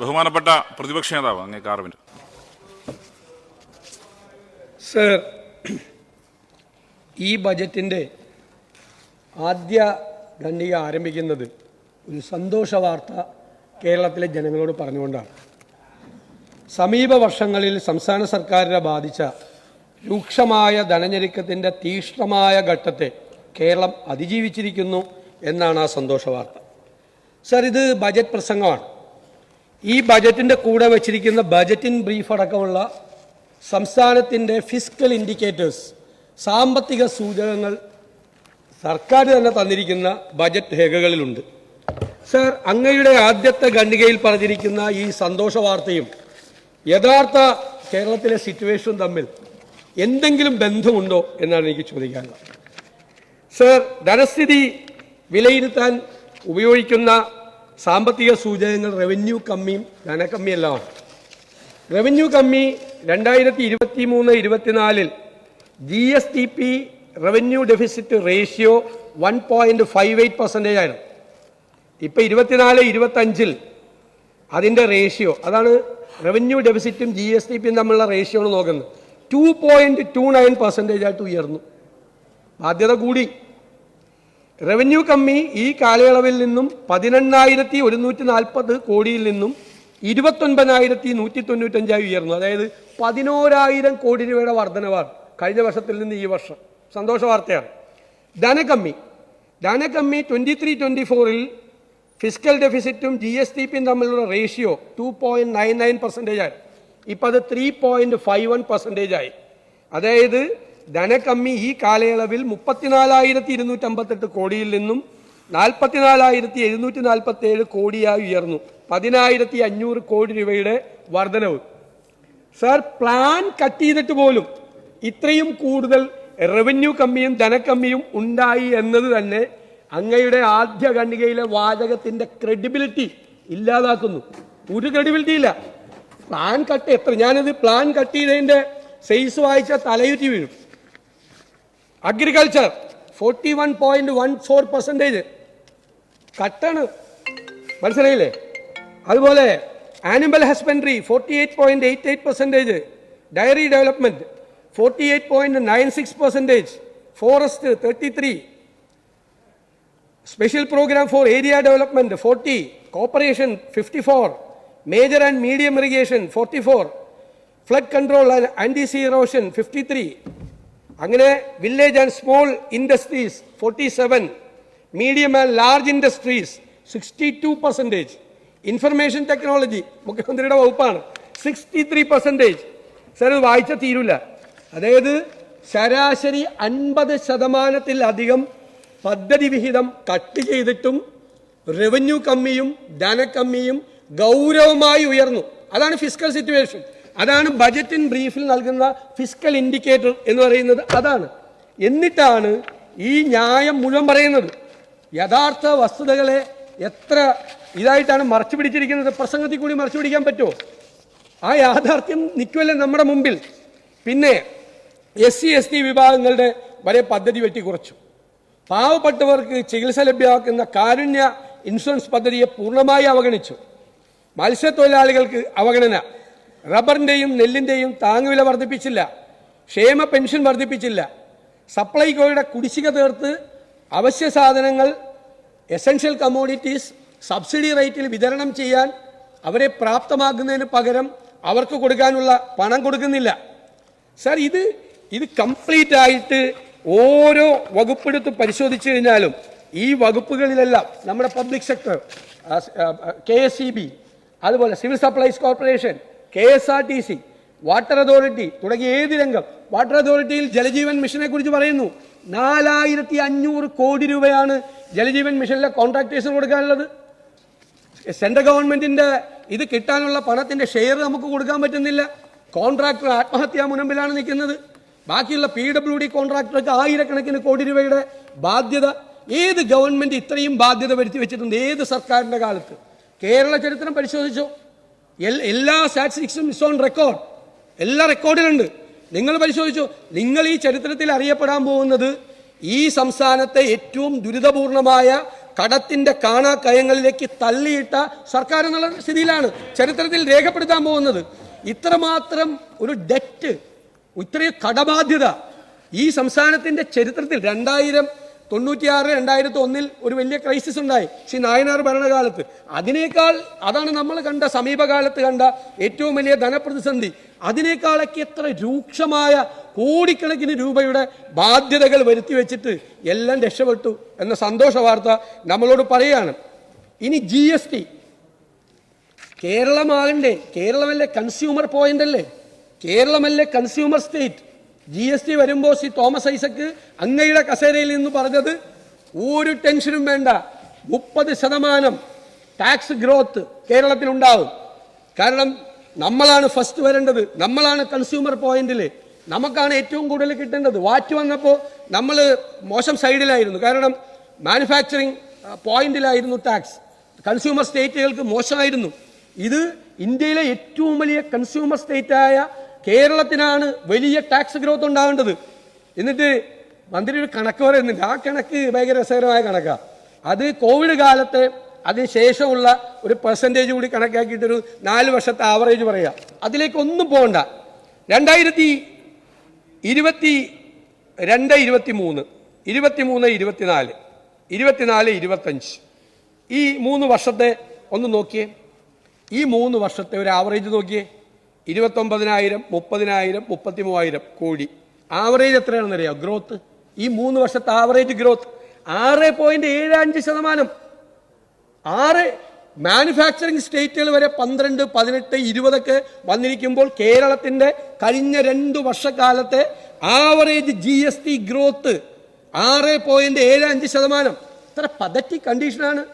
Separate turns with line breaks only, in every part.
ബഹുമാനപ്പെട്ട പ്രതിപക്ഷ നേതാവ് അങ്ങേ കാർവിന്
സർ ഈ ബജറ്റിന്റെ ആദ്യ ഖണ്ഡിക ആരംഭിക്കുന്നത് ഒരു സന്തോഷ വാർത്ത കേരളത്തിലെ ജനങ്ങളോട് പറഞ്ഞുകൊണ്ടാണ്. സമീപ വർഷങ്ങളിൽ സംസ്ഥാന സർക്കാരിനെ ബാധിച്ച രൂക്ഷമായ ധനഞ്ഞെരുക്കത്തിന്റെ തീക്ഷ്ണമായ ഘട്ടത്തെ കേരളം അതിജീവിച്ചിരിക്കുന്നു എന്നാണ് ആ സന്തോഷ വാർത്ത. സർ ഇത് ബജറ്റ് പ്രസംഗമാണ്. ഈ ബജറ്റിന്റെ കൂടെ വച്ചിരിക്കുന്ന ബജറ്റിൻ ബ്രീഫ് അടക്കമുള്ള സംസ്ഥാനത്തിന്റെ ഫിസിക്കൽ ഇൻഡിക്കേറ്റേഴ്സ് സാമ്പത്തിക സൂചകങ്ങൾ സർക്കാർ തന്നെ തന്നിരിക്കുന്ന ബജറ്റ് രേഖകളിലുണ്ട്. സർ അങ്ങയുടെ ആദ്യത്തെ ഖണ്ഡികയിൽ പറഞ്ഞിരിക്കുന്ന ഈ സന്തോഷ വാർത്തയും യഥാർത്ഥ കേരളത്തിലെ സിറ്റുവേഷനും തമ്മിൽ എന്തെങ്കിലും ബന്ധമുണ്ടോ എന്നാണ് എനിക്ക് ചോദിക്കാനുള്ളത്. സർ ധനസ്ഥിതി വിലയിരുത്താൻ ഉപയോഗിക്കുന്ന സാമ്പത്തിക സൂചകങ്ങൾ റവന്യൂ കമ്മിയും ധനക്കമ്മിയെല്ലാമാണ് റവന്യൂ കമ്മി രണ്ടായിരത്തി ഇരുപത്തി മൂന്ന് ഇരുപത്തിനാലിൽ G S T P revenue deficit ratio one point five eight percentage ആയിരുന്നു. ഇപ്പം ഇരുപത്തിനാല് ഇരുപത്തഞ്ചിൽ അതിന്റെ റേഷ്യോ അതാണ് റവന്യൂ ഡെഫിസിറ്റും ജി എസ് ടി പിയും തമ്മിലുള്ള റേഷ്യോ നോക്കുന്നത്. Two point two nine percentage ആയിട്ട് ഉയർന്നു. ബാധ്യത കൂടി റവന്യൂ കമ്മി ഈ കാലയളവിൽ നിന്നും പതിനെണ്ണായിരത്തി ഒരുന്നൂറ്റി നാൽപ്പത് കോടിയിൽ നിന്നും ഇരുപത്തൊൻപതിനായിരത്തി നൂറ്റി തൊണ്ണൂറ്റഞ്ചായി ഉയർന്നു. അതായത് പതിനോരായിരം കോടി രൂപയുടെ വർധനവാണ് കഴിഞ്ഞ വർഷത്തിൽ നിന്ന് ഈ വർഷം. സന്തോഷ വാർത്തയാണ്. ധനകമ്മി. ധനകമ്മി ട്വന്റി ത്രീ ട്വന്റി ഫോറിൽ ഫിസിക്കൽ ഡെഫിസിറ്റും ജി എസ് ടി പിയും തമ്മിലുള്ള ratio two point nine nine percentage ആയി. ഇപ്പം അത് three point five one percentage ആയി. അതായത് ധനകമ്മി ഈ കാലയളവിൽ മുപ്പത്തിനാലായിരത്തി ഇരുന്നൂറ്റി അമ്പത്തെട്ട് കോടിയിൽ നിന്നും നാൽപ്പത്തിനാലായിരത്തി എഴുന്നൂറ്റി നാൽപ്പത്തി ഏഴ് കോടിയായി ഉയർന്നു. പതിനായിരത്തി അഞ്ഞൂറ് കോടി രൂപയുടെ വർധനവ്. സർ പ്ലാൻ കട്ട് ചെയ്തിട്ട് പോലും ഇത്രയും കൂടുതൽ റവന്യൂ കമ്മിയും ധനക്കമ്മിയും ഉണ്ടായി എന്നത് തന്നെ അങ്ങയുടെ ആദ്യ ഖണ്ഡികയിലെ വാചകത്തിന്റെ ക്രെഡിബിലിറ്റി ഇല്ലാതാക്കുന്നു. ഒരു ക്രെഡിബിലിറ്റി ഇല്ല. പ്ലാൻ കട്ട് എത്ര? ഞാനിത് പ്ലാൻ കട്ട് ചെയ്തതിന്റെ സെയ്സ് വായിച്ച തലയുറ്റി വീഴും. Agriculture forty one point one four percentage കട്ടാണ് മനസ്സിലായില്ലേ? അതുപോലെ animal husbandry forty eight point eight eight percentage dairy development forty eight point nine six percentage forest thirty three special programme for area development forty corporation fifty four major and medium irrigation forty four flood control and anti sea erosion fifty three അങ്ങനെ village and small industries forty seven medium and large industries sixty two percentage information technology മുഖ്യമന്ത്രിയുടെ വകുപ്പാണ്. Sixty three percentage sir ഇത് വായിച്ച തീരൂല. അതായത് ശരാശരി അൻപത് ശതമാനത്തിലധികം പദ്ധതി വിഹിതം കട്ട് ചെയ്തിട്ടും റവന്യൂ കമ്മിയും ധനക്കമ്മിയും ഗൗരവമായി ഉയർന്നു. അതാണ് ഫിസിക്കൽ സിറ്റുവേഷൻ അതാണ് ബജറ്റിൻ ബ്രീഫിൽ നൽകുന്ന ഫിസിക്കൽ ഇൻഡിക്കേറ്റർ എന്ന് പറയുന്നത് അതാണ്. എന്നിട്ടാണ് ഈ ന്യായം മുഴുവൻ പറയുന്നത്. യഥാർത്ഥ വസ്തുതകളെ എത്ര ഇതായിട്ടാണ് മറച്ചു പിടിച്ചിരിക്കുന്നത്? പ്രസംഗത്തിൽ കൂടി മറച്ചു പിടിക്കാൻ പറ്റുമോ? ആ യാഥാർത്ഥ്യം നിൽക്കുമല്ലേ നമ്മുടെ മുമ്പിൽ. പിന്നെ എസ് സി എസ് ടി വിഭാഗങ്ങളുടെ വരെ പദ്ധതി വെട്ടി കുറച്ചു. പാവപ്പെട്ടവർക്ക് ചികിത്സ ലഭ്യമാക്കുന്ന കാരുണ്യ ഇൻഷുറൻസ് പദ്ധതിയെ പൂർണമായി അവഗണിച്ചു. മത്സ്യത്തൊഴിലാളികൾക്ക് അവഗണന. റബ്ബറിന്റെയും നെല്ലിന്റെയും താങ്ങുവില വർദ്ധിപ്പിച്ചില്ല. ക്ഷേമ പെൻഷൻ വർദ്ധിപ്പിച്ചില്ല. സപ്ലൈകോയുടെ കുടിശ്ശിക തീർത്ത് അവശ്യ സാധനങ്ങൾ എസൻഷ്യൽ കമ്മോഡിറ്റീസ് സബ്സിഡി റേറ്റിൽ വിതരണം ചെയ്യാൻ അവരെ പ്രാപ്തമാക്കുന്നതിന് പകരം അവർക്ക് കൊടുക്കാനുള്ള പണം കൊടുക്കുന്നില്ല. സർ ഇത് ഇത് കംപ്ലീറ്റ് ആയിട്ട് ഓരോ വകുപ്പെടുത്ത് പരിശോധിച്ചു കഴിഞ്ഞാലും ഈ വകുപ്പുകളിലെല്ലാം നമ്മുടെ പബ്ലിക് സെക്ടർ കെ അതുപോലെ civil supplies corporation K S R T C water authority തുടങ്ങിയ ഏത് രംഗം? വാട്ടർ അതോറിറ്റിയിൽ ജലജീവൻ മിഷനെ കുറിച്ച് പറയുന്നു. നാലായിരത്തി അഞ്ഞൂറ് കോടി രൂപയാണ് ജലജീവൻ മിഷനിലെ കോൺട്രാക്ടേഴ്സിന് കൊടുക്കാനുള്ളത്. സെൻട്രൽ ഗവൺമെന്റിന്റെ ഇത് കിട്ടാനുള്ള പണത്തിന്റെ ഷെയർ നമുക്ക് കൊടുക്കാൻ പറ്റുന്നില്ല. കോൺട്രാക്ടർ ആത്മഹത്യാ മുനമ്പിലാണ് നിൽക്കുന്നത്. ബാക്കിയുള്ള പി ഡബ്ല്യു ഡി കോൺട്രാക്ടർക്ക് ആയിരക്കണക്കിന് കോടി രൂപയുടെ ബാധ്യത. ഏത് ഗവൺമെന്റ് ഇത്രയും ബാധ്യത വരുത്തി വെച്ചിട്ടുണ്ട്? ഏത് സർക്കാരിന്റെ കാലത്ത്? കേരള ചരിത്രം പരിശോധിച്ചോ? എല്ലാ സ്റ്റാറ്റിസ്റ്റിക്സും ഇസ് ഓൺ റെക്കോർഡ് എല്ലാ റെക്കോർഡിലുണ്ട് നിങ്ങൾ പരിശോധിച്ചു. നിങ്ങൾ ഈ ചരിത്രത്തിൽ അറിയപ്പെടാൻ പോകുന്നത് ഈ സംസ്ഥാനത്തെ ഏറ്റവും ദുരിതപൂർണമായ കടത്തിന്റെ കാണാക്കയങ്ങളിലേക്ക് തള്ളിയിട്ട സർക്കാർ എന്നുള്ള സ്ഥിതിയിലാണ് ചരിത്രത്തിൽ രേഖപ്പെടുത്താൻ പോകുന്നത്. ഇത്രമാത്രം ഒരു ഡെറ്റ് ഇത്രയും കടബാധ്യത ഈ സംസ്ഥാനത്തിന്റെ ചരിത്രത്തിൽ രണ്ടായിരം തൊണ്ണൂറ്റിയാറ് രണ്ടായിരത്തി ഒന്നിൽ ഒരു വലിയ ക്രൈസിസ് ഉണ്ടായി. ശ്രീ നായനാർ ഭരണകാലത്ത്. അതിനേക്കാൾ അതാണ് നമ്മൾ കണ്ട സമീപകാലത്ത് കണ്ട ഏറ്റവും വലിയ ധനപ്രതിസന്ധി. അതിനേക്കാളൊക്കെ എത്ര രൂക്ഷമായ കോടിക്കണക്കിന് രൂപയുടെ ബാധ്യതകൾ വരുത്തി വെച്ചിട്ട് എല്ലാം രക്ഷപ്പെട്ടു എന്ന സന്തോഷ വാർത്ത നമ്മളോട് പറയുകയാണ്. ഇനി ജി എസ് ടി കേരളമാകണ്ടേ? കേരളമല്ലേ കൺസ്യൂമർ പോയിന്റ് അല്ലേ? കേരളമല്ലേ consumer state G S T വരുമ്പോൾ ശ്രീ തോമസ് ഐസക്ക് അങ്ങയുടെ കസേരയിൽ നിന്ന് പറഞ്ഞത് ഒരു ടെൻഷനും വേണ്ട. മുപ്പത് ശതമാനം ടാക്സ് ഗ്രോത്ത് കേരളത്തിൽ ഉണ്ടാവും കാരണം നമ്മളാണ് ഫസ്റ്റ് വരേണ്ടത്. നമ്മളാണ് കൺസ്യൂമർ പോയിന്റിൽ നമുക്കാണ് ഏറ്റവും കൂടുതൽ കിട്ടേണ്ടത്. വാറ്റ് വന്നപ്പോൾ നമ്മൾ മോശം സൈഡിലായിരുന്നു. കാരണം മാനുഫാക്ചറിങ് പോയിന്റിലായിരുന്നു ടാക്സ് കൺസ്യൂമർ സ്റ്റേറ്റുകൾക്ക് മോശമായിരുന്നു. ഇത് ഇന്ത്യയിലെ ഏറ്റവും വലിയ കൺസ്യൂമർ സ്റ്റേറ്റായ കേരളത്തിനാണ് വലിയ ടാക്സ് ഗ്രോത്ത് ഉണ്ടാകേണ്ടത് എന്നിട്ട് മന്ത്രി ഒരു കണക്ക് പറയുന്നുണ്ട്. ആ കണക്ക് ഭയങ്കര രസകരമായ കണക്കാണ് അത് കോവിഡ് കാലത്തെ അതിന് ശേഷമുള്ള ഒരു പെർസെന്റേജ് കൂടി കണക്കാക്കിയിട്ടൊരു നാല് വർഷത്തെ ആവറേജ് പറയുക അതിലേക്കൊന്നും പോകണ്ട. രണ്ടായിരത്തി ഇരുപത്തി രണ്ട് ഇരുപത്തി മൂന്ന് ഇരുപത്തി മൂന്ന് ഇരുപത്തിനാല് ഇരുപത്തിനാല് ഇരുപത്തഞ്ച്. ഈ മൂന്ന് വർഷത്തെ ഒന്ന് നോക്കിയേ. ഈ മൂന്ന് വർഷത്തെ ഒരു ആവറേജ് നോക്കിയേ. ഇരുപത്തൊമ്പതിനായിരം മുപ്പതിനായിരം മുപ്പത്തി മൂവായിരം കോടി. ആവറേജ് എത്രയാണെന്ന് അറിയാം ഗ്രോത്ത് ഈ മൂന്ന് വർഷത്തെ ആവറേജ് ഗ്രോത്ത് ആറ് പോയിന്റ് ഏഴ് അഞ്ച് ശതമാനം. ആറ് മാനുഫാക്ചറിങ് സ്റ്റേറ്റുകൾ വരെ പന്ത്രണ്ട് പതിനെട്ട് ഇരുപതൊക്കെ വന്നിരിക്കുമ്പോൾ കേരളത്തിന്റെ കഴിഞ്ഞ രണ്ട് വർഷക്കാലത്തെ average G S T growth ആറ് പോയിന്റ് ഏഴ് അഞ്ച് ശതമാനം. ഇത്ര പതറ്റി കണ്ടീഷനാണ്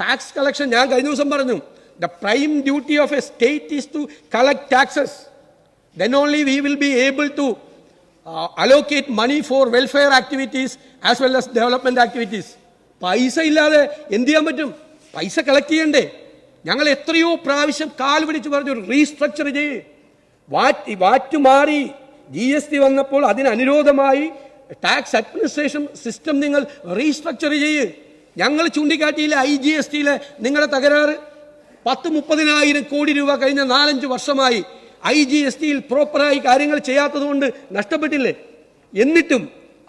ടാക്സ് കളക്ഷൻ ഞാൻ കഴിഞ്ഞ ദിവസം പറഞ്ഞു. The prime duty of a state is to collect taxes then only we will be able to uh, allocate money for welfare activities as well as development activities. പൈസ ഇല്ലാതെ എന്ത് ചെയ്യാൻ പറ്റും? പൈസ കളക്ട് ചെയ്യണ്ടേ? ഞങ്ങൾ എത്രയോ പ്രാവശ്യം കാൽ പിടിച്ച് പറഞ്ഞു റീസ്ട്രക്ചർ ചെയ്യ്. വാറ്റ് വാറ്റുമാറി ജി എസ് ടി വന്നപ്പോൾ അതിനനുരോധമായി ടാക്സ് അഡ്മിനിസ്ട്രേഷൻ സിസ്റ്റം നിങ്ങൾ റീസ്ട്രക്ചർ ചെയ്യ്. ഞങ്ങൾ ചൂണ്ടിക്കാട്ടിയിലെ ഐ ജി എസ് ടിയിലെ നിങ്ങളുടെ തകരാറ് പത്ത് മുപ്പതിനായിരം കോടി രൂപ കഴിഞ്ഞ നാലഞ്ച് വർഷമായി ഐ ജി എസ് ടിയിൽ പ്രോപ്പറായി കാര്യങ്ങൾ ചെയ്യാത്തത് കൊണ്ട് നഷ്ടപ്പെട്ടില്ലേ? എന്നിട്ടും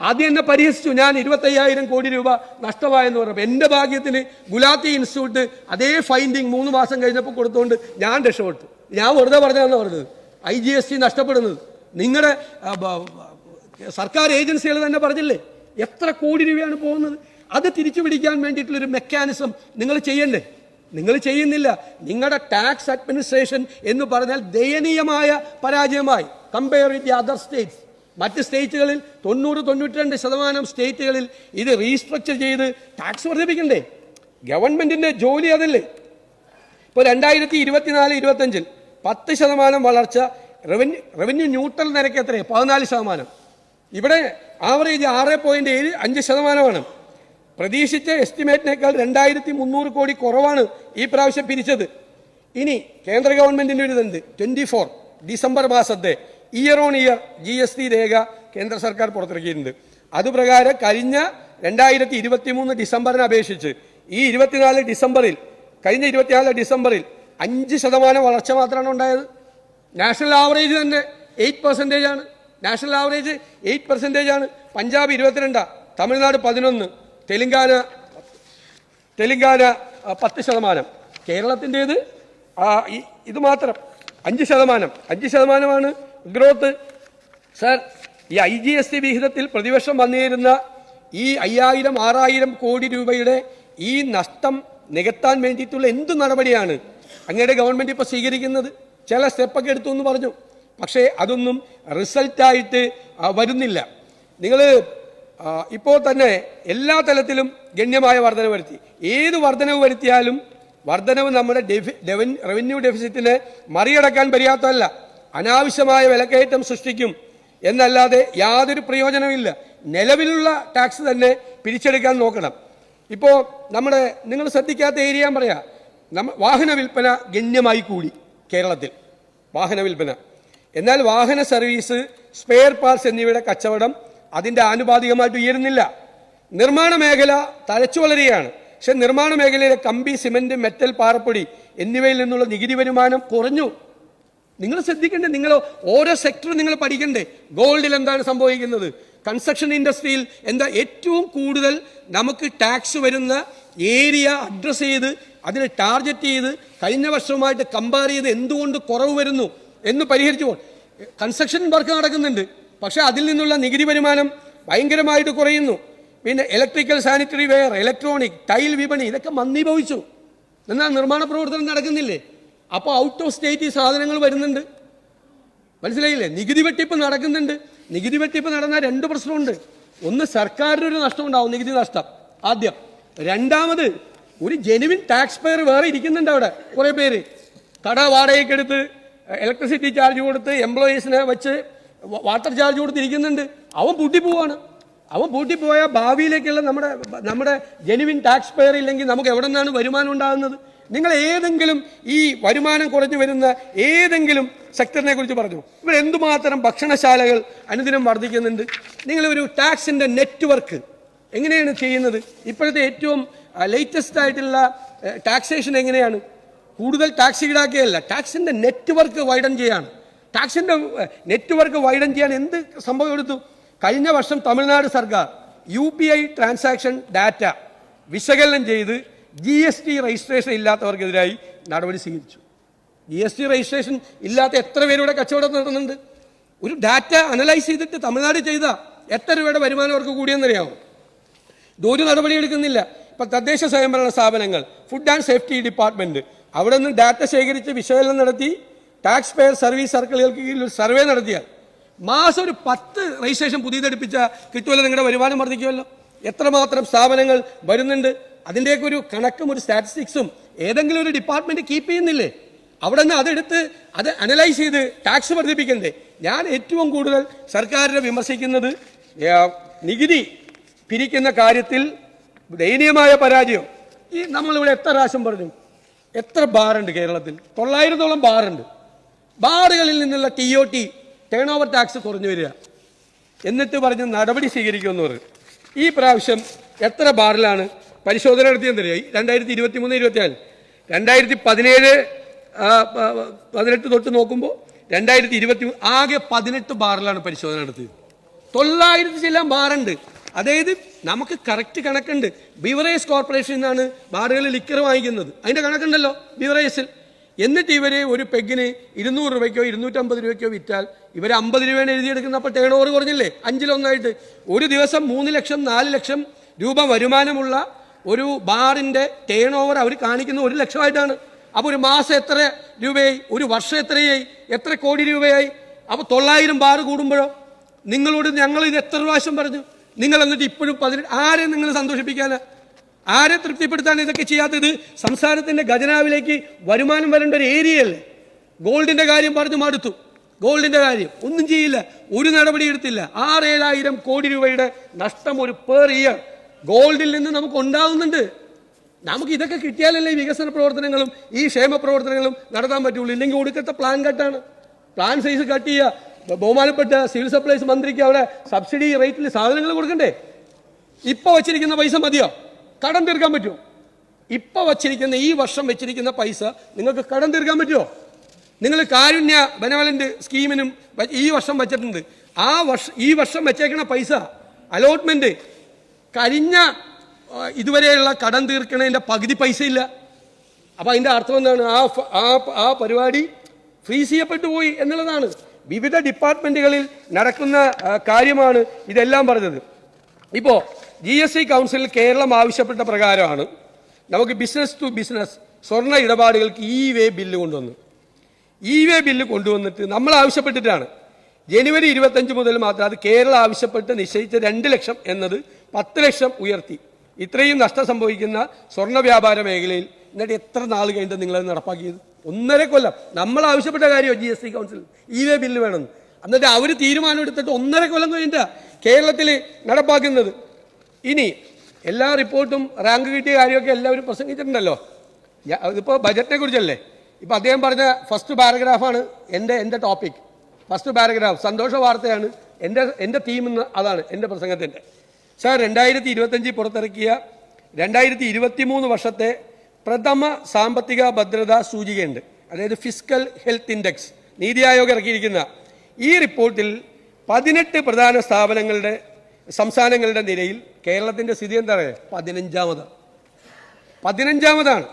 ആദ്യം എന്നെ പരിഹസിച്ചു. ഞാൻ ഇരുപത്തയ്യായിരം കോടി രൂപ നഷ്ടമായെന്ന് പറഞ്ഞപ്പോൾ എന്റെ ഭാഗ്യത്തിന് ഗുലാത്തി ഇൻസ്റ്റിറ്റ്യൂട്ട് അതേ ഫൈൻഡിങ് മൂന്ന് മാസം കഴിഞ്ഞപ്പോൾ കൊടുത്തുകൊണ്ട് ഞാൻ രക്ഷപ്പെട്ടു. ഞാൻ വെറുതെ പറഞ്ഞതെന്ന് പറഞ്ഞത്. ഐ ജി എസ് ടി നഷ്ടപ്പെടുന്നത്. നിങ്ങളുടെ സർക്കാർ ഏജൻസികൾ തന്നെ പറഞ്ഞില്ലേ? എത്ര കോടി രൂപയാണ് പോകുന്നത്? അത് തിരിച്ചു പിടിക്കാൻ വേണ്ടിയിട്ടുള്ളൊരു മെക്കാനിസം നിങ്ങൾ ചെയ്യണ്ടേ? നിങ്ങൾ ചെയ്യുന്നില്ല. നിങ്ങളുടെ ടാക്സ് അഡ്മിനിസ്ട്രേഷൻ എന്ന് പറഞ്ഞാൽ ദയനീയമായ പരാജയമായി. Compare with the other states മറ്റ് സ്റ്റേറ്റുകളിൽ തൊണ്ണൂറ് തൊണ്ണൂറ്റിരണ്ട് ശതമാനം സ്റ്റേറ്റുകളിൽ ഇത് റീസ്ട്രക്ചർ ചെയ്ത് ടാക്സ് വർദ്ധിപ്പിക്കണ്ടേ? ഗവൺമെന്റിന്റെ ജോലി അതല്ലേ? ഇപ്പോൾ രണ്ടായിരത്തി ഇരുപത്തിനാല് ഇരുപത്തഞ്ചിൽ പത്ത് ശതമാനം വളർച്ച റവന്യൂ റവന്യൂ ന്യൂട്രൽ നിരക്ക് എത്രയാണ് പതിനാല് ശതമാനം. ഇവിടെ ആവറേജ് ആറ് പോയിന്റ് ഏഴ് അഞ്ച് ശതമാനമാണ്. പ്രതീക്ഷിച്ച എസ്റ്റിമേറ്റിനേക്കാൾ രണ്ടായിരത്തി മുന്നൂറ് കോടി കുറവാണ് ഈ പ്രാവശ്യം പിരിച്ചത്. ഇനി കേന്ദ്ര ഗവൺമെന്റിന്റെ ഒരു ഇതുണ്ട്. ട്വന്റി ഫോർ ഡിസംബർ മാസത്തെ year on year G S T രേഖ കേന്ദ്ര സർക്കാർ പുറത്തിറക്കിയിട്ടുണ്ട്. അതുപ്രകാരം കഴിഞ്ഞ രണ്ടായിരത്തി ഇരുപത്തി മൂന്ന് ഡിസംബറിനെ അപേക്ഷിച്ച് ഈ ഇരുപത്തിനാല് ഡിസംബറിൽ കഴിഞ്ഞ ഇരുപത്തിനാല് ഡിസംബറിൽ അഞ്ച് ശതമാനം വളർച്ച മാത്രമാണ് ഉണ്ടായത്. നാഷണൽ ആവറേജ് തന്നെ എയ്റ്റ് പെർസെന്റേജ് ആണ്. നാഷണൽ ആവറേജ് എയ്റ്റ് പെർസെന്റേജ് ആണ്. പഞ്ചാബ് ഇരുപത്തിരണ്ടാണ് തമിഴ്നാട് പതിനൊന്ന് തെലുങ്കാന തെലുങ്കാന പത്ത് ശതമാനം. കേരളത്തിന്റേത് ഇത് മാത്രം. അഞ്ച് ശതമാനം. അഞ്ച് ശതമാനമാണ് ഗ്രോത്ത് സർ ഈ ഐ ജി എസ് ടി വിഹിതത്തിൽ പ്രതിവർഷം വന്നിരുന്ന ഈ അയ്യായിരം ആറായിരം കോടി രൂപയുടെ ഈ നഷ്ടം നികത്താൻ വേണ്ടിയിട്ടുള്ള എന്ത് നടപടിയാണ് അങ്ങയുടെ ഗവൺമെന്റ് ഇപ്പോൾ സ്വീകരിക്കുന്നത്? ചില സ്റ്റെപ്പൊക്കെ എടുത്തു എന്ന് പറഞ്ഞു. പക്ഷേ അതൊന്നും റിസൾട്ടായിട്ട് വരുന്നില്ല. നിങ്ങൾ ഇപ്പോൾ തന്നെ എല്ലാ തലത്തിലും ഗണ്യമായ വർധനവ് വരുത്തി. ഏത് വർധനവ് വരുത്തിയാലും വർധനവ് നമ്മുടെ റവന്യൂ ഡെഫിസിറ്റിനെ മറികടക്കാൻ പര്യാപ്തമല്ല. അനാവശ്യമായ വിലക്കയറ്റം സൃഷ്ടിക്കും. എന്നല്ലാതെ യാതൊരു പ്രയോജനമില്ല നിലവിലുള്ള ടാക്സ് തന്നെ പിരിച്ചെടുക്കാൻ നോക്കണം. ഇപ്പോൾ നമ്മുടെ നിങ്ങൾ ശ്രദ്ധിക്കാത്ത ഏരിയ ഞാൻ പറയാം. നമ്മ വാഹന വിൽപ്പന ഗണ്യമായി കൂടി കേരളത്തിൽ. വാഹന വിൽപ്പന. എന്നാൽ വാഹന സർവീസ് സ്പെയർ പാർട്സ് എന്നിവയുടെ കച്ചവടം അതിന്റെ ആനുപാതികമായിട്ട് ഉയരുന്നില്ല. നിർമ്മാണ മേഖല തഴച്ചു വളരുകയാണ്. പക്ഷെ നിർമ്മാണ മേഖലയിലെ കമ്പി സിമെന്റ് മെറ്റൽ പാറപ്പൊടി എന്നിവയിൽ നിന്നുള്ള നികുതി വരുമാനം കുറഞ്ഞു. നിങ്ങൾ ശ്രദ്ധിക്കണ്ടേ നിങ്ങൾ ഓരോ സെക്ടറും നിങ്ങൾ പഠിക്കണ്ടേ? ഗോൾഡിൽ എന്താണ് സംഭവിക്കുന്നത്? കൺസ്ട്രക്ഷൻ ഇൻഡസ്ട്രിയിൽ എന്താ ഏറ്റവും കൂടുതൽ നമുക്ക് ടാക്സ് വരുന്ന ഏരിയ അഡ്രസ്സ് ചെയ്ത് അതിനെ ടാർഗറ്റ് ചെയ്ത് കഴിഞ്ഞ വർഷവുമായിട്ട് കമ്പയർ ചെയ്ത് എന്തുകൊണ്ട് കുറവ് വരുന്നു എന്ന് പരിഹരിച്ചു കൺസ്ട്രക്ഷൻ വർക്ക് നടക്കുന്നുണ്ട്. പക്ഷേ അതിൽ നിന്നുള്ള നികുതി വരുമാനം ഭയങ്കരമായിട്ട് കുറയുന്നു. പിന്നെ electrical sanitary ware electronic tile വിപണി ഇതൊക്കെ മന്ദീഭവിച്ചു. എന്നാൽ നിർമ്മാണ പ്രവർത്തനം നടക്കുന്നില്ലേ? അപ്പോൾ ഔട്ട് ഓഫ് സ്റ്റേറ്റ് ഈ സാധനങ്ങൾ വരുന്നുണ്ട്. മനസ്സിലായില്ലേ? നികുതി വെട്ടിപ്പ് നടക്കുന്നുണ്ട്. നികുതി വെട്ടിപ്പ് നടന്ന രണ്ട് പ്രശ്നമുണ്ട്. ഒന്ന് സർക്കാരിന് ഒരു നഷ്ടം ഉണ്ടാവും നികുതി നഷ്ടം. ആദ്യം. രണ്ടാമത് ഒരു ജെനുവിൻ ടാക്സ് പെയർ വേറെ ഇരിക്കുന്നുണ്ട് അവിടെ കുറേ പേര്. കട വാടകയ്ക്കെടുത്ത് ഇലക്ട്രിസിറ്റി ചാർജ് കൊടുത്ത് എംപ്ലോയീസിനെ വെച്ച് വാട്ടർ ചാർജ് കൊടുത്തിരിക്കുന്നുണ്ട് അവൻ പൂട്ടിപ്പോവാണ് അവൻ പൂട്ടിപ്പോയ ഭാവിയിലേക്കുള്ള നമ്മുടെ നമ്മുടെ ജെനുവിൻ ടാക്സ് പെയർ ഇല്ലെങ്കിൽ നമുക്ക് എവിടെ നിന്നാണ് വരുമാനം ഉണ്ടാകുന്നത്? നിങ്ങൾ ഏതെങ്കിലും ഈ വരുമാനം കുറഞ്ഞു വരുന്ന ഏതെങ്കിലും സെക്ടറിനെ കുറിച്ച് പറഞ്ഞു. ഇവിടെ എന്തുമാത്രം ഭക്ഷണശാലകൾ അനുദിനം വർദ്ധിക്കുന്നുണ്ട്? നിങ്ങൾ ഒരു ടാക്സിന്റെ നെറ്റ്വർക്ക് എങ്ങനെയാണ് ചെയ്യുന്നത്? ഇപ്പോഴത്തെ ഏറ്റവും ലേറ്റസ്റ്റ് ആയിട്ടുള്ള ടാക്സേഷൻ എങ്ങനെയാണ്? കൂടുതൽ ടാക്സ് ഈടാക്കുകയല്ല ടാക്സിന്റെ നെറ്റ്വർക്ക് വൈഡൻ ചെയ്യാണ്. ടാക്സിന്റെ നെറ്റ്വർക്ക് വൈഡൻ ചെയ്യാൻ എന്ത് സംഭവം എടുത്തു? കഴിഞ്ഞ വർഷം തമിഴ്നാട് സർക്കാർ U P I transaction data വിശകലനം ചെയ്ത് ജി എസ് ടി രജിസ്ട്രേഷൻ ഇല്ലാത്തവർക്കെതിരായി നടപടി സ്വീകരിച്ചു. ജി എസ് ടി രജിസ്ട്രേഷൻ ഇല്ലാത്ത എത്ര പേരുടെ കച്ചവടം നടത്തുന്നുണ്ട്? ഒരു ഡാറ്റ അനലൈസ് ചെയ്തിട്ട് തമിഴ്നാട് ചെയ്ത എത്ര രൂപയുടെ വരുമാനം അവർക്ക് കൂടിയെന്നറിയാമോ ഇതൊരു നടപടി എടുക്കുന്നില്ല. ഇപ്പം തദ്ദേശ സ്വയംഭരണ സ്ഥാപനങ്ങൾ ഫുഡ് ആൻഡ് സേഫ്റ്റി ഡിപ്പാർട്ട്മെന്റ് അവിടെ നിന്ന് ഡാറ്റ ശേഖരിച്ച് വിശകലനം നടത്തി ടാക്സ് പെയർ സർവീസ് സർക്കിളുകൾക്ക് കീഴിൽ ഒരു സർവേ നടത്തിയാൽ മാസം ഒരു പത്ത് രജിസ്ട്രേഷൻ പുതിയതെടുപ്പിച്ച കിട്ടുമല്ലോ നിങ്ങളുടെ വരുമാനം വർദ്ധിക്കുമല്ലോ. എത്രമാത്രം സ്ഥാപനങ്ങൾ വരുന്നുണ്ട്? അതിന്റെയൊക്കെ ഒരു കണക്കും ഒരു സ്റ്റാറ്റിസ്റ്റിക്സും ഏതെങ്കിലും ഒരു ഡിപ്പാർട്ട്മെന്റ് കീപ്പ് ചെയ്യുന്നില്ലേ? അവിടെ നിന്ന് അതെടുത്ത് അത് അനലൈസ് ചെയ്ത് ടാക്സ് വർദ്ധിപ്പിക്കണ്ടേ? ഞാൻ ഏറ്റവും കൂടുതൽ സർക്കാരിനെ വിമർശിക്കുന്നത് നികുതി പിരിക്കുന്ന കാര്യത്തിൽ ദയനീയമായ പരാജയം. ഈ നമ്മളിവിടെ എത്ര പ്രാവശ്യം പറഞ്ഞു? എത്ര ബാറുണ്ട് കേരളത്തിൽ? തൊള്ളായിരത്തോളം ബാറുണ്ട്. ബാറുകളിൽ നിന്നുള്ള T O T turnover tax കുറഞ്ഞു വരിക. എന്നിട്ട് പറഞ്ഞ് നടപടി സ്വീകരിക്കുമെന്ന് പറഞ്ഞു. ഈ പ്രാവശ്യം എത്ര ബാറിലാണ് പരിശോധന നടത്തിയെന്നറിയാം രണ്ടായിരത്തി ഇരുപത്തി മൂന്ന് ഇരുപത്തിനാല്. രണ്ടായിരത്തി പതിനേഴ് പതിനെട്ട് തൊട്ട് നോക്കുമ്പോൾ രണ്ടായിരത്തി ഇരുപത്തി ആകെ പതിനെട്ട് ബാറിലാണ് പരിശോധന നടത്തിയത്. തൊള്ളായിരത്തി ചില ബാറുണ്ട്. അതായത് നമുക്ക് കറക്റ്റ് കണക്കുണ്ട്. ബിവറേജ് കോർപ്പറേഷനിൽ നിന്നാണ് ബാറുകളിൽ ലിക്കർ വാങ്ങിക്കുന്നത്. അതിന്റെ കണക്കുണ്ടല്ലോ ബിവറേജിൽ എന്നിട്ട് ഇവർ ഒരു പെഗിന് ഇരുന്നൂറ് രൂപയ്ക്കോ ഇരുന്നൂറ്റമ്പത് രൂപയ്ക്കോ വിറ്റാൽ ഇവർ അമ്പത് രൂപയാണ് എഴുതിയെടുക്കുന്നപ്പോൾ ടേൺ ഓവർ കുറഞ്ഞില്ലേ? അഞ്ചിലൊന്നായിട്ട്. ഒരു ദിവസം മൂന്ന് ലക്ഷം നാല് ലക്ഷം രൂപ വരുമാനമുള്ള ഒരു ബാറിന്റെ ടേൺ ഓവർ അവർ കാണിക്കുന്ന ഒരു ലക്ഷമായിട്ടാണ്. അപ്പോൾ ഒരു മാസം എത്ര രൂപയായി? ഒരു വർഷം എത്രയായി? എത്ര കോടി രൂപയായി? അപ്പോൾ തൊള്ളായിരം ബാർ കൂടുമ്പോഴോ? നിങ്ങളോട് ഞങ്ങൾ ഇത് എത്ര പ്രാവശ്യം പറഞ്ഞു? നിങ്ങൾ എന്നിട്ട് ഇപ്പോഴും പതിനെട്ട് ആരെയും നിങ്ങൾ സന്തോഷിപ്പിക്കാനാ? ആരെ തൃപ്തിപ്പെടുത്താണ് ഇതൊക്കെ ചെയ്യാത്തത്? സംസ്ഥാനത്തിന്റെ ഖജനാവിലേക്ക് വരുമാനം വരേണ്ട ഒരു ഏരിയയല്ലേ ഗോൾഡിന്റെ കാര്യം പറഞ്ഞു മടുത്തു. ഗോൾഡിന്റെ കാര്യം ഒന്നും ചെയ്യില്ല. ഒരു നടപടി എടുത്തില്ല. ആറേഴായിരം കോടി രൂപയുടെ നഷ്ടം ഒരു പേർ ഇയർ ഗോൾഡിൽ നിന്ന് നമുക്ക് ഉണ്ടാവുന്നുണ്ട്. നമുക്ക് ഇതൊക്കെ കിട്ടിയാലല്ലേ വികസന പ്രവർത്തനങ്ങളും ഈ ക്ഷേമ പ്രവർത്തനങ്ങളും നടത്താൻ പറ്റുള്ളൂ. ഇല്ലെങ്കിൽ ഒടുക്കത്തെ പ്ലാൻ കട്ടാണ് പ്ലാൻ സൈസ് കട്ട് ചെയ്യുക ബഹുമാനപ്പെട്ട സിവിൽ സപ്ലൈസ് മന്ത്രിക്ക് അവിടെ സബ്സിഡി റേറ്റിൽ സാധനങ്ങൾ കൊടുക്കണ്ടേ? ഇപ്പൊ വച്ചിരിക്കുന്ന പൈസ മതിയോ? കടം തീർക്കാൻ പറ്റുമോ? ഇപ്പൊ വച്ചിരിക്കുന്ന ഈ വർഷം വെച്ചിരിക്കുന്ന പൈസ നിങ്ങൾക്ക് കടം തീർക്കാൻ പറ്റുമോ? നിങ്ങൾ കാരുണ്യ ബെനവലന്റ് സ്കീമിനും ഈ വർഷം വെച്ചിട്ടുണ്ട്. ആ വർഷം ഈ വർഷം വെച്ചേക്കുന്ന പൈസ അലോട്ട്മെന്റ് കഴിഞ്ഞ ഇതുവരെയുള്ള കടം തീർക്കണതിന്റെ പകുതി പൈസ ഇല്ല. അപ്പൊ അതിന്റെ അർത്ഥം എന്താണ്? ആ ആ ആ പരിപാടി ഫ്രീസ് ചെയ്യപ്പെട്ടു പോയി എന്നുള്ളതാണ്. വിവിധ ഡിപ്പാർട്ട്മെന്റുകളിൽ നടക്കുന്ന കാര്യമാണ് ഇതെല്ലാം പറഞ്ഞത്. ഇപ്പോ G S T council Keralam ആവശ്യപ്പെട്ട പ്രകാരമാണ് നമുക്ക് ബിസിനസ് ടു ബിസിനസ് സ്വർണ ഇടപാടുകൾക്ക് ഇ വേ ബില്ല് കൊണ്ടുവന്നു ഇ വേ ബില്ല് കൊണ്ടുവന്നിട്ട് നമ്മൾ ആവശ്യപ്പെട്ടിട്ടാണ്. ജനുവരി ഇരുപത്തഞ്ച് മുതൽ മാത്രം അത് കേരളം ആവശ്യപ്പെട്ട് നിശ്ചയിച്ച രണ്ട് ലക്ഷം എന്നത് പത്ത് ലക്ഷം ഉയർത്തി. ഇത്രയും നഷ്ടം സംഭവിക്കുന്ന സ്വർണ വ്യാപാര മേഖലയിൽ എന്നിട്ട് എത്ര നാൾ കഴിഞ്ഞിട്ട് നിങ്ങളത് നടപ്പാക്കിയത്? ഒന്നര കൊല്ലം. നമ്മൾ ആവശ്യപ്പെട്ട കാര്യമോ G S T council E way bill വേണമെന്ന്. എന്നിട്ട് അവർ തീരുമാനം എടുത്തിട്ട് ഒന്നര കൊല്ലം കഴിഞ്ഞിട്ടാണ് കേരളത്തിൽ നടപ്പാക്കുന്നത്. ഇനി എല്ലാ റിപ്പോർട്ടും റാങ്ക് കിട്ടിയ കാര്യമൊക്കെ എല്ലാവരും പ്രസംഗിച്ചിട്ടുണ്ടല്ലോ. ഇതിപ്പോൾ ഇതിപ്പോ ബജറ്റിനെ കുറിച്ചല്ലേ? ഇപ്പോൾ അദ്ദേഹം പറഞ്ഞ ഫസ്റ്റ് പാരഗ്രാഫാണ് എന്റെ എന്റെ ടോപ്പിക് ഫസ്റ്റ് പാരഗ്രാഫ് സന്തോഷ വാർത്തയാണ്. എന്റെ എന്റെ തീം എന്ന് അതാണ് എന്റെ പ്രസംഗത്തിന്റെ. സർ രണ്ടായിരത്തി ഇരുപത്തഞ്ചിൽ പുറത്തിറക്കിയ രണ്ടായിരത്തി ഇരുപത്തി മൂന്ന് വർഷത്തെ പ്രഥമ സാമ്പത്തിക ഭദ്രതാ സൂചികയുണ്ട്. അതായത് physical health index NITI Aayog ഇറക്കിയിരിക്കുന്ന ഈ റിപ്പോർട്ടിൽ പതിനെട്ട് പ്രധാന സ്ഥാപനങ്ങളുടെ സംസ്ഥാനങ്ങളുടെ നിരയിൽ കേരളത്തിന്റെ സ്ഥിതി എന്താണ്? പതിനഞ്ചാമത്. പതിനഞ്ചാമതാണ്.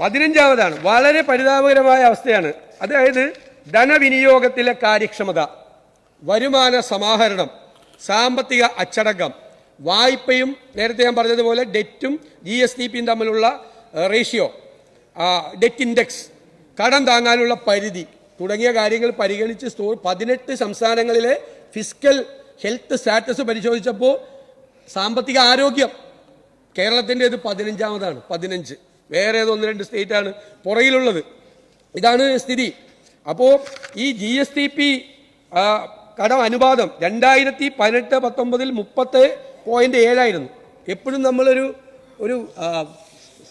പതിനഞ്ചാമതാണ്. വളരെ പരിതാപകരമായ അവസ്ഥയാണ്. അതായത് ധനവിനിയോഗത്തിലെ കാര്യക്ഷമത വരുമാന സമാഹരണം സാമ്പത്തിക അച്ചടക്കം വായ്പയും നേരത്തെ ഞാൻ പറഞ്ഞതുപോലെ ഡെറ്റും ജി എസ് ടി പിയും തമ്മിലുള്ള റേഷ്യോ ഡെറ്റ് ഇൻഡെക്സ് കടം താങ്ങാനുള്ള പരിധി തുടങ്ങിയ കാര്യങ്ങൾ പരിഗണിച്ച് പതിനെട്ട് സംസ്ഥാനങ്ങളിലെ ഫിസ്ക്കൽ ഹെൽത്ത് സ്റ്റാറ്റസ് പരിശോധിച്ചപ്പോൾ സാമ്പത്തിക ആരോഗ്യം കേരളത്തിന്റെ ഇത് പതിനഞ്ചാമതാണ് പതിനഞ്ച്. വേറെ ഏതോ ഒന്ന് രണ്ട് സ്റ്റേറ്റാണ് പുറകിലുള്ളത്. ഇതാണ് സ്ഥിതി. അപ്പോൾ ഈ ജി എസ് ടി പി കടം അനുപാതം രണ്ടായിരത്തി പതിനെട്ട് പത്തൊമ്പതിൽ മുപ്പത്ത് പോയിന്റ് ഏഴായിരുന്നു. എപ്പോഴും നമ്മളൊരു ഒരു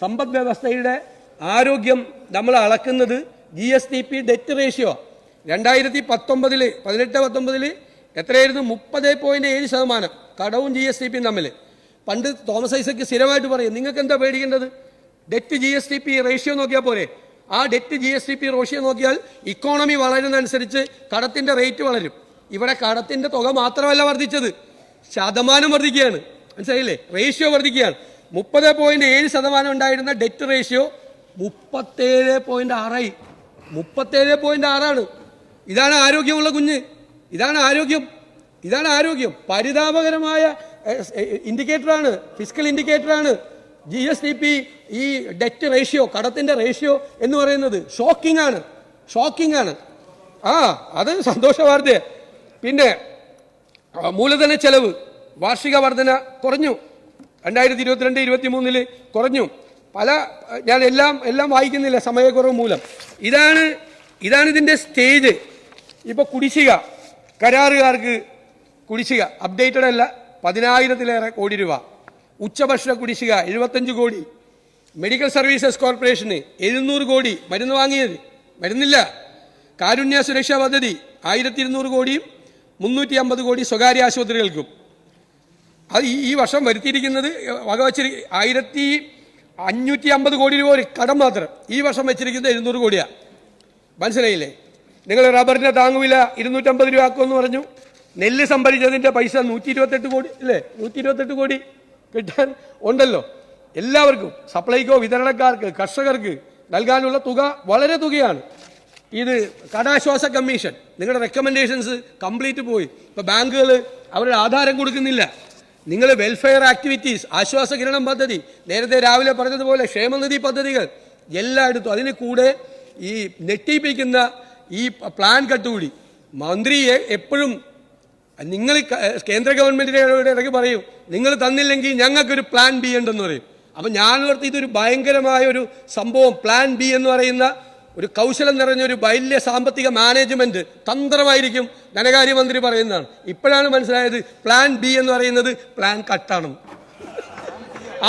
സമ്പദ് വ്യവസ്ഥയുടെ ആരോഗ്യം നമ്മൾ അളക്കുന്നത് G S T P debt ratio രണ്ടായിരത്തി പത്തൊമ്പതിൽ പതിനെട്ട് പത്തൊമ്പതിൽ എത്രയായിരുന്നു? മുപ്പത് പോയിന്റ് ഏഴ് ശതമാനം. കടവും ജി എസ് ടി പിയും തമ്മിൽ. പണ്ട് തോമസ് ഐസക്ക് സ്ഥിരമായിട്ട് പറയും നിങ്ങൾക്ക് എന്താ പേടിക്കേണ്ടത്? Debt G S T P ratio നോക്കിയാൽ പോരെ. ആ debt G S T P ratio നോക്കിയാൽ ഇക്കോണമി വളരുന്നതനുസരിച്ച് കടത്തിന്റെ റേറ്റ് വളരും. ഇവിടെ കടത്തിന്റെ തുക മാത്രമല്ല വർദ്ധിച്ചത്. ശതമാനം വർദ്ധിക്കുകയാണ്. മനസ്സിലായില്ലേ? റേഷ്യോ വർദ്ധിക്കുകയാണ്. മുപ്പത് പോയിന്റ് ഏഴ് ശതമാനം ഉണ്ടായിരുന്ന ഡെറ്റ് റേഷ്യോ മുപ്പത്തേഴ് പോയിന്റ് ആറായി. മുപ്പത്തേഴ് പോയിന്റ് ആറാണ്. ഇതാണ് ആരോഗ്യമുള്ള കുഞ്ഞ്. ഇതാണ് ആരോഗ്യം. ഇതാണ് ആരോഗ്യം. പരിതാപകരമായ ഇൻഡിക്കേറ്ററാണ് ഫിസിക്കൽ ഇൻഡിക്കേറ്ററാണ് ജി എസ് ടി പി ഈ ഡെറ്റ് റേഷ്യോ കടത്തിന്റെ റേഷ്യോ എന്ന് പറയുന്നത് ഷോക്കിംഗ് ആണ്. ഷോക്കിംഗ് ആണ്. ആ അത് സന്തോഷ വാർത്തയെ പിന്നെ മൂലധന ചെലവ് വാർഷിക വർധന കുറഞ്ഞു. രണ്ടായിരത്തി ഇരുപത്തിരണ്ട് ഇരുപത്തി മൂന്നിൽ കുറഞ്ഞു. പല ഞാൻ എല്ലാം എല്ലാം വായിക്കുന്നില്ല സമയക്കുറവ് മൂലം. ഇതാണ് ഇതാണ് ഇതിന്റെ സ്റ്റേജ് ഇപ്പോൾ കുടിശ്ശിക. കരാറുകാർക്ക് കുടിശ്ശിക അപ്ഡേറ്റഡ് അല്ല പതിനായിരത്തിലേറെ കോടി രൂപ. ഉച്ചഭക്ഷണ കുടിശ്ശിക എഴുപത്തഞ്ച് കോടി. മെഡിക്കൽ സർവീസസ് കോർപ്പറേഷന് എഴുന്നൂറ് കോടി. മരുന്ന് വാങ്ങിയത്? മരുന്നില്ല. കാരുണ്യ സുരക്ഷാ പദ്ധതി ആയിരത്തി ഇരുന്നൂറ് കോടിയും മുന്നൂറ്റി അമ്പത് കോടി സ്വകാര്യ ആശുപത്രികൾക്കും. അത് ഈ വർഷം വരുത്തിയിരിക്കുന്നത് വകവച്ചിരി ആയിരത്തി അഞ്ഞൂറ്റി അമ്പത് കോടി രൂപ ഒരു കടം മാത്രം. ഈ വർഷം വെച്ചിരിക്കുന്നത് എഴുന്നൂറ് കോടിയാണ് മനസ്സിലായില്ലേ? നിങ്ങൾ റബ്ബറിനെ താങ്ങുവില ഇരുന്നൂറ്റമ്പത് രൂപ ആക്കുമെന്ന് പറഞ്ഞു. നെല്ല് സംഭരിച്ചതിന്റെ പൈസ നൂറ്റി ഇരുപത്തെട്ട് കോടി അല്ലേ നൂറ്റി ഇരുപത്തെട്ട് കോടി കിട്ടാൻ ഉണ്ടല്ലോ. എല്ലാവർക്കും സപ്ലൈക്കോ വിതരണക്കാർക്ക് കർഷകർക്ക് നൽകാനുള്ള തുക വളരെ തുകയാണ്. ഇത് കടാശ്വാസ കമ്മീഷൻ നിങ്ങളുടെ റെക്കമെൻഡേഷൻസ് കംപ്ലീറ്റ് പോയി. ഇപ്പോൾ ബാങ്കുകൾ അവരുടെ ആധാരം കൊടുക്കുന്നില്ല. നിങ്ങൾ വെൽഫെയർ ആക്ടിവിറ്റീസ് ആശ്വാസ കിരണം പദ്ധതി നേരത്തെ രാവിലെ പറഞ്ഞതുപോലെ ക്ഷേമനിധി പദ്ധതികൾ എല്ലായിടത്തും. അതിന് കൂടെ ഈ നെട്ടിപ്പിക്കുന്ന ഈ പ്ലാൻ കട്ടുകൂടി മന്ത്രിയെ എപ്പോഴും നിങ്ങൾ കേന്ദ്ര ഗവൺമെന്റിനെ ഇടയ്ക്ക് പറയും നിങ്ങൾ തന്നില്ലെങ്കിൽ ഞങ്ങൾക്കൊരു പ്ലാൻ ബി ഉണ്ടെന്ന് പറയും. അപ്പം ഞാൻ ഓർത്ത് ഇതൊരു ഭയങ്കരമായ ഒരു സംഭവം പ്ലാൻ ബി എന്ന് പറയുന്ന ഒരു കൗശലം നിറഞ്ഞ ഒരു വലിയ സാമ്പത്തിക മാനേജ്മെന്റ് തന്ത്രമായിരിക്കും ധനകാര്യമന്ത്രി പറയുന്നതാണ്. ഇപ്പോഴാണ് മനസ്സിലായത് പ്ലാൻ ബി എന്ന് പറയുന്നത് പ്ലാൻ കട്ടാണ്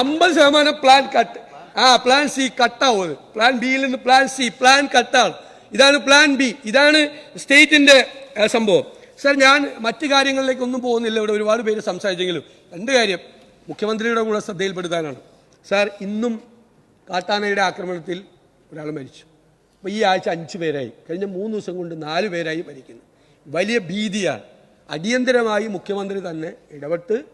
അമ്പത് ശതമാനം പ്ലാൻ കട്ട് ആ പ്ലാൻ സി കട്ടാവും പ്ലാൻ ബിയിൽ നിന്ന് പ്ലാൻ സി പ്ലാൻ കട്ടാണ് ഇതാണ് പ്ലാൻ ബി ഇതാണ് സ്റ്റേറ്റിന്റെ സംഭവം. സർ ഞാൻ മറ്റു കാര്യങ്ങളിലേക്കൊന്നും പോകുന്നില്ല. ഇവിടെ ഒരുപാട് പേര് സംസാരിച്ചെങ്കിലും രണ്ട് കാര്യം മുഖ്യമന്ത്രിയുടെ കൂടെ ശ്രദ്ധയിൽപ്പെടുത്താനാണ്. സാർ ഇന്നും കാട്ടാനയുടെ ആക്രമണത്തിൽ ഒരാൾ മരിച്ചു. അപ്പോൾ ഈ ആഴ്ച അഞ്ച് പേരായി. കഴിഞ്ഞ മൂന്ന് ദിവസം കൊണ്ട് നാല് പേരായി മരിക്കുന്നു. വലിയ ഭീതിയാണ്. അടിയന്തരമായി മുഖ്യമന്ത്രി തന്നെ ഇടപെട്ട്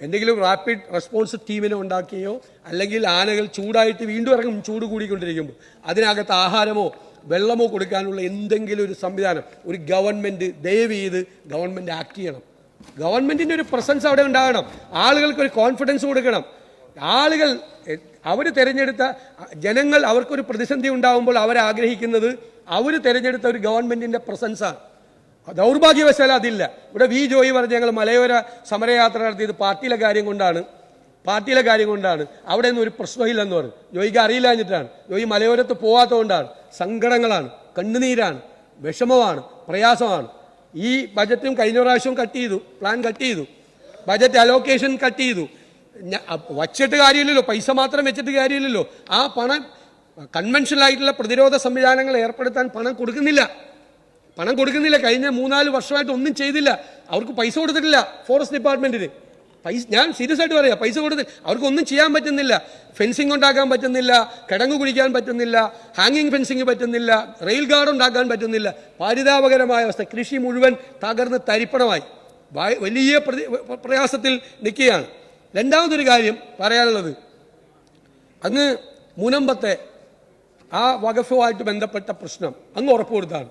എന്തെങ്കിലും റാപ്പിഡ് റെസ്പോൺസ് ടീമിനെ ഉണ്ടാക്കുകയോ അല്ലെങ്കിൽ ആനകൾ ചൂടായിട്ട് വീണ്ടും ഇറങ്ങും ചൂട് കൂടിക്കൊണ്ടിരിക്കുമ്പോൾ അതിനകത്ത് ആഹാരമോ വെള്ളമോ കൊടുക്കാനുള്ള എന്തെങ്കിലും ഒരു സംവിധാനം ഒരു ഗവൺമെന്റ് ദയവ് ചെയ്ത് ഗവൺമെന്റ് ആക്ട് ചെയ്യണം. ഗവൺമെന്റിന്റെ ഒരു പ്രസൻസ് അവിടെ ഉണ്ടാകണം. ആളുകൾക്ക് ഒരു കോൺഫിഡൻസ് കൊടുക്കണം. ആളുകൾ അവർ തിരഞ്ഞെടുത്ത ജനങ്ങൾ അവർക്കൊരു പ്രതിസന്ധി ഉണ്ടാകുമ്പോൾ അവരാഗ്രഹിക്കുന്നത് അവർ തിരഞ്ഞെടുത്ത ഒരു ഗവൺമെന്റിന്റെ പ്രസൻസാണ്. ദൗർഭാഗ്യവശാൽ അതില്ല. ഇവിടെ വി ജോയി പറഞ്ഞ് ഞങ്ങൾ മലയോര സമരയാത്ര നടത്തിയത് പാർട്ടിയിലെ കാര്യം കൊണ്ടാണ്. പാർട്ടിയിലെ കാര്യം കൊണ്ടാണ്. അവിടെ നിന്ന് ഒരു പ്രശ്നമില്ലെന്ന് പറഞ്ഞു. ജോയിക്ക് അറിയില്ലാഞ്ഞിട്ടാണ് ജോയി മലയോരത്ത് പോകാത്തതുകൊണ്ടാണ് സങ്കടങ്ങളാണ്. കണ്ണുനീരാണ്. വിഷമമാണ്. പ്രയാസമാണ്. ഈ ബജറ്റും കഴിഞ്ഞ പ്രാവശ്യവും കട്ട് ചെയ്തു. പ്ലാൻ കട്ട് ചെയ്തു. ബജറ്റ് അലോക്കേഷൻ കട്ട് ചെയ്തു. വച്ചിട്ട് കാര്യമില്ലല്ലോ. പൈസ മാത്രം വെച്ചിട്ട് കാര്യമില്ലല്ലോ. ആ പണം കൺവെൻഷനായിട്ടുള്ള പ്രതിരോധ സംവിധാനങ്ങൾ ഏർപ്പെടുത്താൻ പണം കൊടുക്കുന്നില്ല. പണം കൊടുക്കുന്നില്ല. കഴിഞ്ഞ മൂന്നാൽ വർഷമായിട്ട് ഒന്നും ചെയ്തില്ല. അവർക്ക് പൈസ കൊടുത്തിട്ടില്ല ഫോറസ്റ്റ് ഡിപ്പാർട്ട്മെന്റിന്. പൈസ ഞാൻ സീരിയസ് ആയിട്ട് പറയാം. പൈസ കൊടുത്ത് അവർക്കൊന്നും ചെയ്യാൻ പറ്റുന്നില്ല. ഫെൻസിങ് ഉണ്ടാക്കാൻ പറ്റുന്നില്ല. കിടങ്ങ് കുടിക്കാൻ പറ്റുന്നില്ല. ഹാങ്ങിങ് ഫെൻസിങ് പറ്റുന്നില്ല. റെയിൽ ഗാർഡ് ഉണ്ടാക്കാൻ പറ്റുന്നില്ല. പാരിതാപകരമായ അവസ്ഥ. കൃഷി മുഴുവൻ തകർന്ന് തരിപ്പണമായി. വലിയ പ്രയാസത്തിൽ നിൽക്കുകയാണ്. രണ്ടാമതൊരു കാര്യം പറയാനുള്ളത്. അങ്ങ് മുനമ്പത്തെ ആ വകഫുമായിട്ട് ബന്ധപ്പെട്ട പ്രശ്നം അങ്ങ് ഉറപ്പ് കൊടുത്താണ്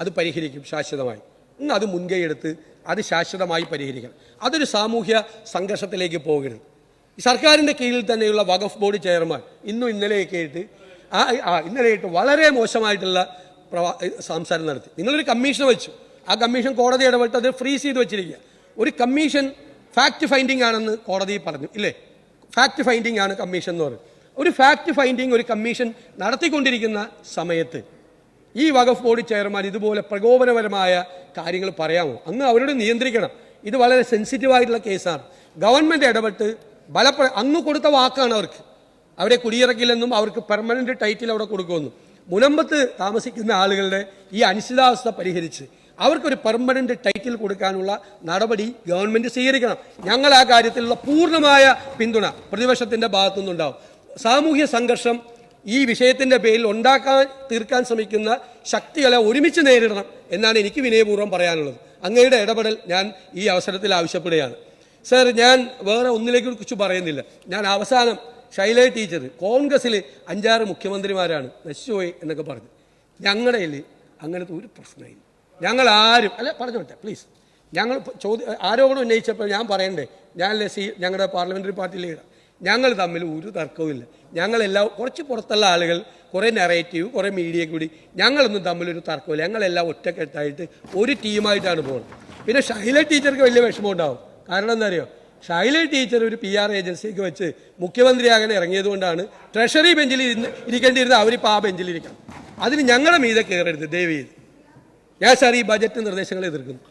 അത് പരിഹരിക്കും ശാശ്വതമായി. അങ്ങ് അത് മുൻകൈയെടുത്ത് അത് ശാശ്വതമായി പരിഹരിക്കണം. അതൊരു സാമൂഹ്യ സംഘർഷത്തിലേക്ക് പോകരുത്. സർക്കാരിന്റെ കീഴിൽ തന്നെയുള്ള വഖഫ് ബോർഡ് ചെയർമാൻ ഇന്നും ഇന്നലെയൊക്കെ ആയിട്ട് ആ ആ ഇന്നലെയായിട്ട് വളരെ മോശമായിട്ടുള്ള പ്രവാ- സംസാരം നടത്തി. നിങ്ങളൊരു കമ്മീഷൻ വെച്ചു. ആ കമ്മീഷൻ കോടതി ഇടപെട്ട് അത് ഫ്രീസ് ചെയ്ത് വെച്ചിരിക്കുക. ഒരു കമ്മീഷൻ ഫാക്റ്റ് ഫൈൻഡിംഗ് ആണെന്ന് കോടതി പറഞ്ഞു ഇല്ലേ? ഫാക്റ്റ് ഫൈൻഡിംഗ് ആണ് കമ്മീഷൻ എന്ന് പറയുന്നത്. ഒരു ഫാക്റ്റ് ഫൈൻഡിങ് ഒരു കമ്മീഷൻ നടത്തിക്കൊണ്ടിരിക്കുന്ന സമയത്ത് ഈ വഖഫ് ബോർഡ് ചെയർമാൻ ഇതുപോലെ പ്രകോപനപരമായ കാര്യങ്ങൾ പറയാമോ? അങ്ങ് അവരോട് നിയന്ത്രിക്കണം. ഇത് വളരെ സെൻസിറ്റീവ് ആയിട്ടുള്ള കേസാണ്. ഗവൺമെന്റ് ഇടപെട്ട് ബലപ്ര അങ്ങ് കൊടുത്ത വാക്കാണ് അവർക്ക്. അവരെ കുടിയിറക്കില്ലെന്നും അവർക്ക് പെർമനന്റ് ടൈറ്റിൽ അവിടെ കൊടുക്കുമെന്നും. മുനമ്പത്ത് താമസിക്കുന്ന ആളുകളുടെ ഈ അനിശ്ചിതാവസ്ഥ പരിഹരിച്ച് അവർക്കൊരു പെർമനന്റ് ടൈറ്റിൽ കൊടുക്കാനുള്ള നടപടി ഗവൺമെന്റ് സ്വീകരിക്കണം. ഞങ്ങൾ ആ കാര്യത്തിലുള്ള പൂർണമായ പിന്തുണ പ്രതിപക്ഷത്തിന്റെ ഭാഗത്തുനിന്നുണ്ടാവും. സാമൂഹ്യ സംഘർഷം ഈ വിഷയത്തിന്റെ പേരിൽ ഉണ്ടാക്കാൻ തീർക്കാൻ ശ്രമിക്കുന്ന ശക്തികളെ ഒരുമിച്ച് നേരിടണം എന്നാണ് എനിക്ക് വിനയപൂർവം പറയാനുള്ളത്. അങ്ങയുടെ ഇടപെടൽ ഞാൻ ഈ അവസരത്തിൽ ആവശ്യപ്പെടുകയാണ്. സർ ഞാൻ വേറെ ഒന്നിലേക്ക് കുറിച്ച് പറയുന്നില്ല. ഞാൻ അവസാനം ശൈല ടീച്ചർ കോൺഗ്രസ്സിൽ അഞ്ചാറ് മുഖ്യമന്ത്രിമാരാണ് നശിച്ചുപോയി എന്നൊക്കെ പറഞ്ഞു. ഞങ്ങളുടെ അങ്ങനത്തെ ഒരു പ്രശ്നമില്ല. ഞങ്ങൾ ആരും അല്ല പറഞ്ഞോട്ടെ പ്ലീസ് ഞങ്ങൾ ചോദ്യം ആരോപണം ഉന്നയിച്ചപ്പോൾ ഞാൻ പറയണ്ടേ? ഞാനല്ലേ സി ഞങ്ങളുടെ പാർലമെന്ററി പാർട്ടി ലീഡർ ഞങ്ങൾ തമ്മിൽ ഒരു തർക്കവുമില്ല ഞങ്ങളെല്ലാം കുറച്ച് പുറത്തുള്ള ആളുകൾ കുറേ നെറേറ്റീവ് കുറേ മീഡിയ കൂടി ഞങ്ങളൊന്നും തമ്മിലൊരു തർക്കമില്ല ഞങ്ങളെല്ലാം ഒറ്റക്കെട്ടായിട്ട് ഒരു ടീമായിട്ടാണ് പോകുന്നത്. പിന്നെ ഷൈല ടീച്ചർക്ക് വലിയ വിഷമം ഉണ്ടാവും. കാരണം എന്താ അറിയോ? ഷൈല ടീച്ചർ ഒരു പി ആർ ഏജൻസിക്ക് വെച്ച് മുഖ്യമന്ത്രിയാകാൻ ഇറങ്ങിയതുകൊണ്ടാണ് ട്രഷറി ബെഞ്ചിൽ ഇരുന്ന് ഇരിക്കേണ്ടിയിരുന്ന അവരിപ്പോൾ ആ ബെഞ്ചിലിരിക്കണം അതിന് ഞങ്ങളുടെ മീതെ കയറരുത്. ദയവ് ചെയ്ത്. ഞാൻ സാർ ഈ ബജറ്റ് നിർദ്ദേശങ്ങളെ എതിർക്കുന്നു.